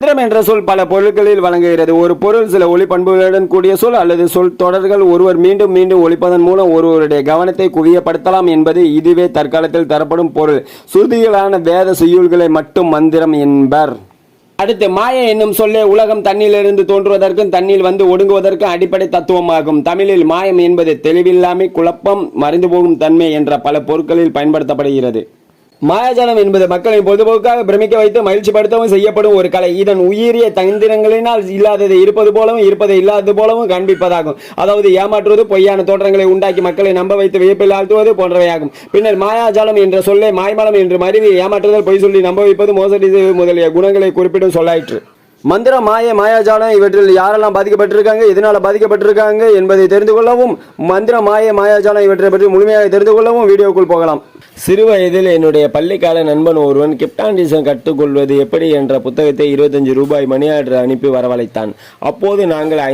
மந்திரம் என்ற சொல் பல பொருட்களில் வழங்குகிறது. ஒரு பொருள் சில ஒளி பண்புகளுடன் கூடிய சொல் அல்லது சொல் தொடர்கள் ஒருவர் மீண்டும் மீண்டும் ஒழிப்பதன் மூலம் ஒருவருடைய கவனத்தை குவியப்படுத்தலாம் என்பது இதுவே தற்காலத்தில் தரப்படும் பொருள். சுருதிகளான வேத செய்யுள்களை மட்டும் மந்திரம் என்பர். அடுத்து மாய என்னும் சொல்லே உலகம் தண்ணிலிருந்து தோன்றுவதற்கும் தண்ணீர் வந்து ஒடுங்குவதற்கும் அடிப்படை தத்துவமாகும். தமிழில் மாயம் என்பது தெளிவில்லாமை குழப்பம் மறைந்து போகும் தன்மை என்ற பல பொருட்களில் பயன்படுத்தப்படுகிறது. மாயாஜாலம் என்பது மக்களை பொழுதுபோக்காக பிரமிக்க வைத்து மகிழ்ச்சிப்படுத்தவும் செய்யப்படும் ஒரு கலை. இதன் உயிரிய தந்திரங்களினால் இல்லாதது இருப்பது போலவும் இருப்பதை இல்லாதது போலவும் காண்பிப்பதாகும். அதாவது ஏமாற்றுவது பொய்யான தோற்றங்களை உண்டாக்கி மக்களை நம்ப வைத்து வியப்பில் ஆழ்த்துவது போன்றவையாகும். பின்னர் மாயாஜாலம் என்ற சொல்லை மாய்மலம் என்று மருவி ஏமாற்றுதல் பொய் சொல்லி நம்ப வைப்பது மோசடி செய்வது முதலிய குணங்களை குறிப்பிடும் சொல்லாயிற்று. மந்திரம் மாய மாயாஜாலம் இவற்றில் யாரெல்லாம் பாதிக்கப்பட்டிருக்காங்க எதனால பாதிக்கப்பட்டிருக்காங்க என்பதை தெரிந்து கொள்ளவும் மந்திரம் மாய மாயாஜாலம் இவற்றை பற்றி முழுமையாக தெரிந்து கொள்ளவும் வீடியோக்குள் போகலாம். சிறு வயதில் என்னுடைய பள்ளிக்கால நண்பன் ஒருவன் கிப்டாண்டிசம் கற்றுக்கொள்வது எப்படி என்ற புத்தகத்தை இருபத்தஞ்சு ரூபாய் மணி ஆர்டர் அனுப்பி வரவழைத்தான். அப்போது நாங்கள்